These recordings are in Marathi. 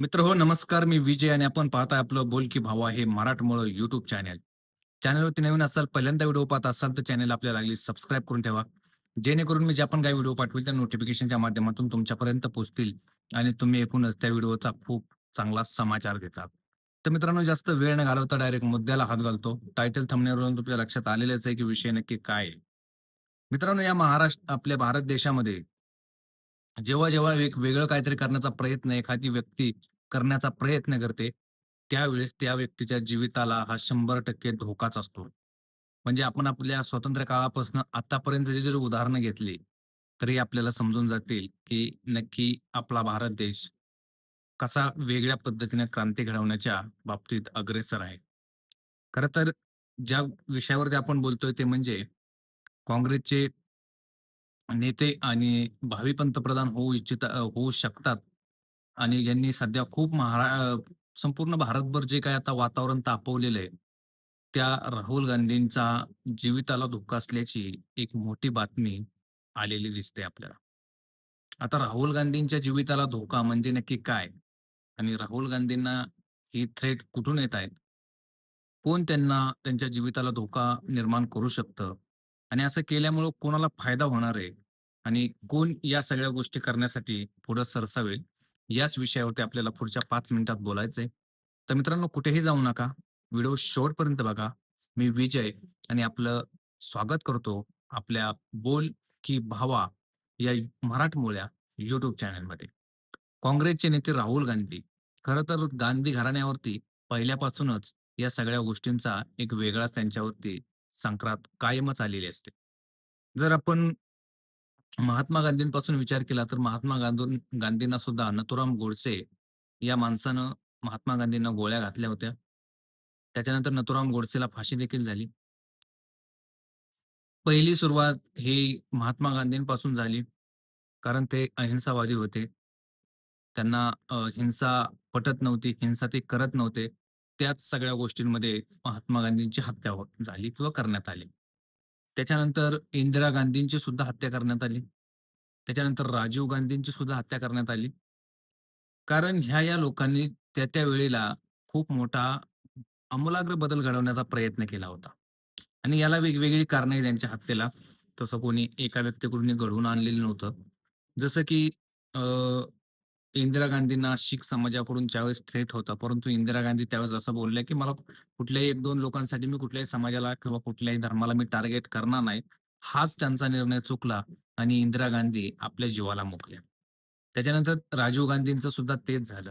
मित्र हो नमस्कार. मी विजय आणि आपण पाहताय आपलं बोल की भावा हे मराठमोळं युट्यूब चॅनल चॅनलवरती नवीन असाल पहिल्यांदा व्हिडिओ पाहत असाल तर चॅनल आपल्याला लागली सबस्क्राईब करून ठेवा. जेणेकरून मी जे आपण काही व्हिडिओ पाठवेल त्या नोटिफिकेशनच्या माध्यमातून तुमच्यापर्यंत पोहोचतील आणि तुम्ही एकूणच त्या व्हिडिओचा खूप चांगला समाचार घेचाल तर मित्रांनो जास्त वेळ न घालवता डायरेक्ट मुद्द्याला हात घालतो. टायटल थंबनेवरून तुमच्या लक्षात आलेलंच आहे की विषय नक्की काय मित्रांनो या महाराष्ट्र आपल्या भारत देशामध्ये जेव्हा जेव्हा एक वेगळं काहीतरी करण्याचा प्रयत्न एखादी व्यक्ती करण्याचा प्रयत्न करते, त्यावेळेस त्या व्यक्तीच्या जीविताला हा 100% धोकाच असतो. म्हणजे आपण आपल्या स्वातंत्र्य काळापासून आतापर्यंतची जर उदाहरणं घेतली, तरी आपल्याला समजून जातील, की नक्की आपला भारत देश कसा वेगळ्या पद्धतीने क्रांती घडवण्याच्या बाबतीत अग्रेसर आहे. खरं तर ज्या विषयावरती आपण बोलतोय ते म्हणजे काँग्रेसचे नेते आणि भावी पंतप्रधान होऊ इच्छित अ, होऊ शकतात आणि ज्यांनी सध्या खूप महारा अ, संपूर्ण भारतभर जे काही आता वातावरण तापवलेलं आहे, त्या राहुल गांधींचा जीविताला धोका असल्याची एक मोठी बातमी आलेली दिसते आपल्याला. आता राहुल गांधींच्या जीविताला धोका म्हणजे नक्की काय? आणि राहुल गांधींना ही थ्रेट कुठून येत आहेत? कोण त्यांना त्यांच्या जीविताला धोका निर्माण करू शकतं? आणि असं केल्यामुळं कोणाला फायदा होणार आहे? आणि कोण या सगळ्या गोष्टी करण्यासाठी पुढं सरसावेल? याच विषयावरती आपल्याला पुढच्या पाच मिनिटात बोलायचंय. तर मित्रांनो कुठेही जाऊ नका. व्हिडिओ शेवटपर्यंत बघा. मी विजय आणि आपलं स्वागत करतो आपल्या बोल की भावा या मराठमोळ्या युट्यूब चॅनलमध्ये. काँग्रेसचे नेते राहुल गांधी. खरं तर गांधी घराण्यावरती पहिल्यापासूनच या सगळ्या गोष्टींचा एक वेगळाच त्यांच्यावरती संक्रांत कायमच आलेली असते. जर आपण महात्मा गांधींपासून विचार केला तर महात्मा गांधी गांधींना सुद्धा नथुराम गोडसे या माणसानं महात्मा गांधींना गोळ्या घातल्या होत्या. त्याच्यानंतर नथुराम गोडसेला फाशी देखील झाली. पहिली सुरुवात ही महात्मा गांधींपासून झाली. कारण ते अहिंसावादी होते. त्यांना हिंसा पटत नव्हती, हिंसा ते करत नव्हते. त्याच सगळ्या गोष्टींमध्ये महात्मा गांधींची हत्या हो-, झाली किंवा करण्यात आली. त्याच्यानंतर इंदिरा गांधींची सुद्धा हत्या करण्यात आली. त्याच्यानंतर राजीव गांधींची सुद्धा हत्या करण्यात आली. कारण ह्या या लोकांनी त्या-त्या वेळेला खूप मोठा आमूलाग्र बदल घडवण्याचा प्रयत्न केला होता. आणि याला वेगवेगळी कारणं त्यांच्या हत्येला. तसं कोणी एका व्यक्तीकडून घडवून आणलेलं नव्हतं. जसं की इंदिरा गांधींना शीख समाजाकडून ज्यावेळेस थ्रेट होता, परंतु इंदिरा गांधी त्यावेळेस असं बोलल्या, की मला कुठल्याही 1-2 लोकांसाठी मी कुठल्याही समाजाला किंवा कुठल्याही धर्माला मी टार्गेट करणार नाही. हाच त्यांचा निर्णय चुकला आणि इंदिरा गांधी आपल्या जीवाला मुकल्या. त्याच्यानंतर राजीव गांधींचं सुद्धा तेच झालं.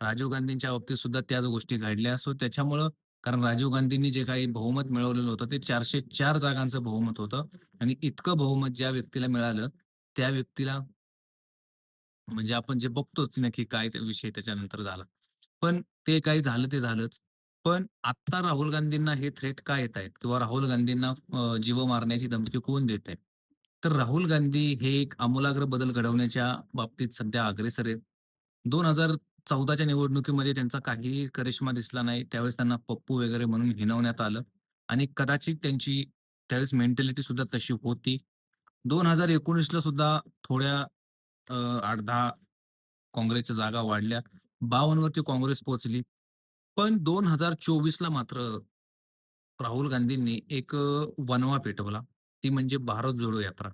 राजीव गांधींच्या बाबतीत सुद्धा त्याच गोष्टी घडल्या. सो त्याच्यामुळं कारण राजीव गांधींनी जे काही बहुमत मिळवलेलं होतं, ते 404 जागांचं बहुमत होतं आणि इतकं बहुमत ज्या व्यक्तीला मिळालं, त्या व्यक्तीला म्हणजे आपण जे बघतोच नक्की काय ते विषय त्याच्यानंतर झाला. पण ते काही झालं ते झालंच. पण आता राहुल गांधींना हे थ्रेट का येत आहेत? किंवा राहुल गांधींना जीव मारण्याची धमकी कोण देत आहे? तर राहुल गांधी हे एक आमूलाग्र बदल घडवण्याच्या बाबतीत सध्या अग्रेसर आहेत. 2014 च्या निवडणुकीमध्ये त्यांचा काहीही करिश्मा दिसला नाही. त्यावेळेस त्यांना पप्पू वगैरे म्हणून हिनवण्यात आलं आणि कदाचित त्यांची त्यावेळेस मेंटॅलिटी सुद्धा तशी होती. 2019 ला सुद्धा थोड्या अ, 8-10 काँग्रेसच्या जागा वाढल्या. 52 वरती काँग्रेस पोहोचली. पण 2024 ला मात्र राहुल गांधींनी एक अ, वणवा पेटवला. ती म्हणजे भारत जोडो यात्रा.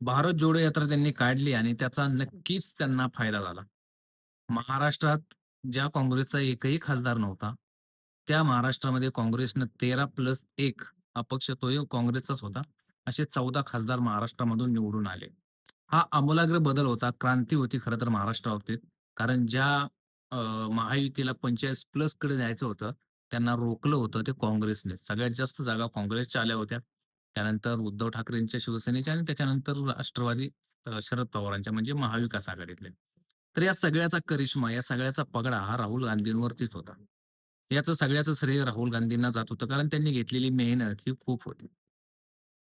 भारत जोडो यात्रा त्यांनी काढली आणि त्याचा नक्कीच त्यांना फायदा झाला. महाराष्ट्रात ज्या काँग्रेसचा एकही खासदार नव्हता, त्या महाराष्ट्रामध्ये काँग्रेसनं 13+1 एक अपक्ष तोही काँग्रेसचाच होता. असे 14 खासदार महाराष्ट्रामधून निवडून आले. हा आमूलाग्र बदल होता. क्रांती होती खरं तर महाराष्ट्राबाबतीत. कारण ज्या अ, महायुतीला 45 प्लसकडे जायचं होतं, त्यांना रोखलं होतं ते काँग्रेसने. सगळ्यात जास्त जागा काँग्रेसच्या आल्या होत्या. त्यानंतर उद्धव ठाकरेंच्या शिवसेनेच्या आणि त्याच्यानंतर राष्ट्रवादी अ, शरद पवारांच्या म्हणजे महाविकास आघाडीतले. तर या सगळ्याचा करिश्मा, या सगळ्याचा पगडा हा राहुल गांधींवरतीच होता. याचं सगळ्याचं श्रेय राहुल गांधींना जात होतं कारण त्यांनी घेतलेली मेहनत ही खूप होती.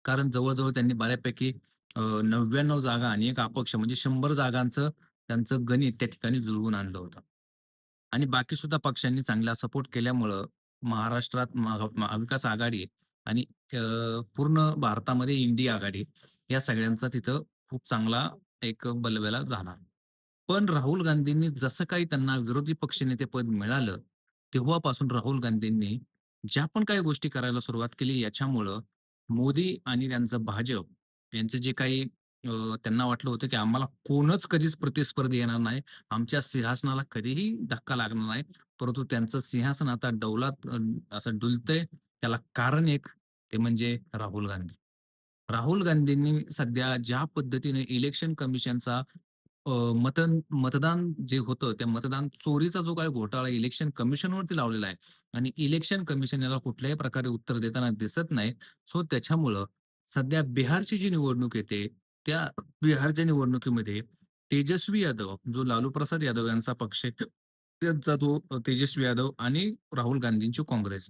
कारण जवळ-जवळ त्यांनी बऱ्यापैकी अ, 99 जागा आणि एक अपक्ष म्हणजे 100 जागांचं त्यांचं गणित त्या ठिकाणी जुळवून आणलं होतं. आणि बाकी सुद्धा पक्षांनी चांगला सपोर्ट केल्यामुळं महाराष्ट्रात महा महाविकास आघाडी आणि अ, पूर्ण भारतामध्ये इंडिया आघाडी या सगळ्यांचा तिथं खूप चांगला एक बलबला झाला. पण राहुल गांधींनी जसं काही त्यांना विरोधी पक्षनेतेपद मिळालं, तेव्हापासून राहुल गांधींनी ज्या पण काही गोष्टी करायला सुरुवात केली याच्यामुळं मोदी आणि त्यांचं भाजप यांचं जे काही अ, त्यांना वाटलं होतं, की आम्हाला कोणच कधीच प्रतिस्पर्धी येणार नाही. आमच्या सिंहासनाला कधीही धक्का लागणार नाही. परंतु त्यांचं सिंहासन आता डौलात अ, असं डुलतंय. त्याला कारण एक ते म्हणजे राहुल गांधी. राहुल गांधींनी सध्या ज्या पद्धतीने इलेक्शन कमिशनचा अ, मतन मतदान जे होतं, त्या मतदान चोरीचा जो काही घोटाळा इलेक्शन कमिशनवरती लावलेला आहे आणि इलेक्शन कमिशन याला कुठल्याही प्रकारे उत्तर देताना दिसत नाही. सो त्याच्यामुळं सध्या बिहारची जी निवडणूक येते, त्या बिहारच्या निवडणुकीमध्ये तेजस्वी यादव, जो लालू प्रसाद यादव यांचा पक्ष आहे, त्यांचा तो तेजस्वी यादव आणि राहुल गांधींची काँग्रेस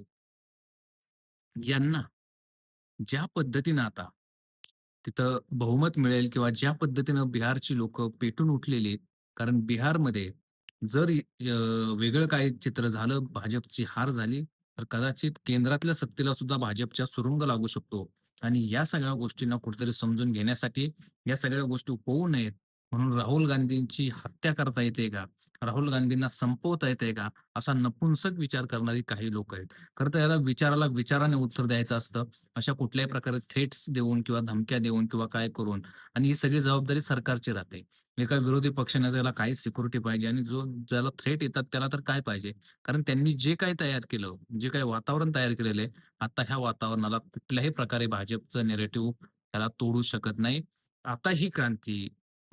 यांना ज्या पद्धतीनं आता तिथं बहुमत मिळेल किंवा ज्या पद्धतीनं बिहारची लोक पेटून उठलेली कारण बिहारमध्ये जर वेगळं काही चित्र झालं, भाजपची हार झाली, तर कदाचित केंद्रातल्या सत्तेला सुद्धा भाजपच्या सुरुंग लागू शकतो. आणि या सगळ्या गोष्टींना कुठेतरी समजून घेण्यासाठी या सगळ्या गोष्टी होऊ नयेत म्हणून राहुल गांधींची हत्या करता येते का? राहुल गांधींना संपवता येते का? असा नपुंसक विचार करणारी काही लोक आहेत. खरं तर याला विचाराला विचाराने उत्तर द्यायचं असतं. अशा कुठल्याही प्रकारे थ्रेट्स देऊन किंवा धमक्या देऊन किंवा काय करून आणि ही सगळी जबाबदारी सरकारची राहते. एका विरोधी पक्षनेत्याला काय सिक्युरिटी पाहिजे आणि जो ज्याला थ्रेट येतात त्याला तर काय पाहिजे? कारण त्यांनी जे काही तयार केलं, जे काही वातावरण तयार केलेलं आहे, आता ह्या वातावरणाला कुठल्याही प्रकारे भाजपचं नेरेटिव्ह त्याला तोडू शकत नाही. आता ही क्रांती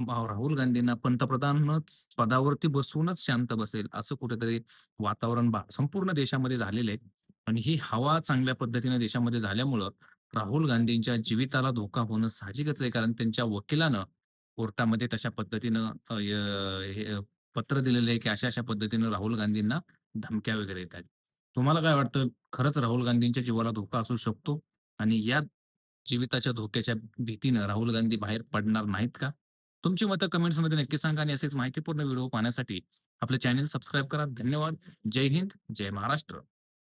मा राहुल गांधींना पंतप्रधानच पदावरती बसूनच शांत बसेल, असं कुठेतरी वातावरण बा संपूर्ण देशामध्ये झालेलं आहे. आणि ही हवा चांगल्या पद्धतीने देशामध्ये झाल्यामुळं राहुल गांधींच्या जीविताला धोका होणं साहजिकच आहे. कारण त्यांच्या वकिलानं कोर्टामध्ये तशा पद्धतीनं अ, य हे अ, पत्र दिलेलं आहे, की अशा-अशा पद्धतीनं राहुल गांधींना धमक्या वगैरे येत आहेत. तुम्हाला काय वाटतं? खरंच राहुल गांधींच्या जीवाला धोका असू शकतो? आणि या जीविताच्या धोक्याच्या भीतीनं राहुल गांधी बाहेर पडणार नाहीत का? तुमची मतं कमेंट्समध्ये नक्की सांगा आणि असेच माहितीपूर्ण व्हिडिओ पाहण्यासाठी आपले चॅनल सबस्क्राईब करा. धन्यवाद. जय हिंद, जय महाराष्ट्र.